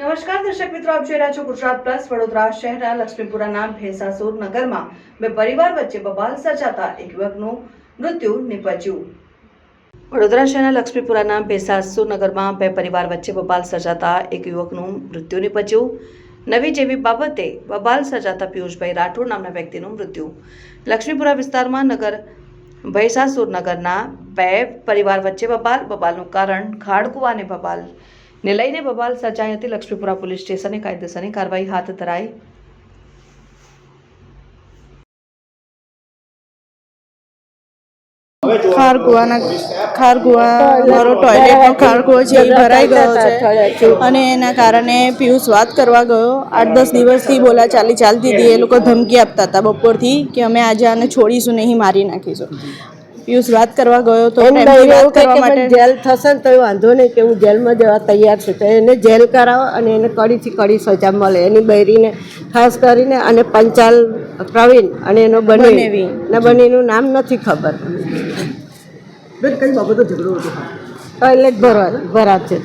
નમસ્કાર, દર્શક મિત્રો, આપ જોઈ રહ્યા છો ગુજરાત પ્લસ, વડોદરા શહેરના લક્ષ્મીપુરાના ભેસાસુર નગરમાં બે પરિવાર વચ્ચે બબાલ સર્જાતા એક યુવકનું મૃત્યુ નિપજ્યું. વડોદરા શહેરના લક્ષ્મીપુરાના ભેસાસુર નગરમાં બે પરિવાર વચ્ચે બબાલ સર્જાતા એક યુવકનું મૃત્યુ નિપજ્યું. નવી જેવી બાબતે બબાલ સર્જાતા પિયુષભાઈ રાઠોડ નામના વ્યક્તિનું મૃત્યુ. લક્ષ્મીપુરા વિસ્તારમાં નગર ભૈસાસુર નગરના બે પરિવાર વચ્ચે બબાલ, બબાલનું કારણ ખાડકુવા અને બબાલ ને લઈને બબાલ સર્જાઈ હતી લક્ષ્મીપુરા પોલીસ સ્ટેશને કાયદેસરની કાર્યવાહી હાથ ધરાઈ. ભરાઈ ગયો છે. અને એના કારણે પિયુષ વાત કરવા ગયો. આઠ દસ દિવસથી બોલા ચાલી ચાલતી હતી. એ લોકો ધમકી આપતા હતા બપોરથી કે અમે આજે આને છોડીશું, નહીં મારી નાખીશું. પિયુષ વાત કરવા ગયો તો એમ ટાઈમથી વાત કરવા માટે જેલ થશે ને તો વાંધો નહીં કે હું જેલમાં જવા તૈયાર છું. તો એને જેલ કરાવો અને એને કડીથી કડી સજા મળે. એની બૈરીને ખાસ કરીને અને પંચાલ પ્રવીણ અને એનો બની. ને બંનેનું નામ નથી ખબર. બેન કઈ બાબતો ઝઘડો હતો ટોયલેટ ભરવા ભરાત છે.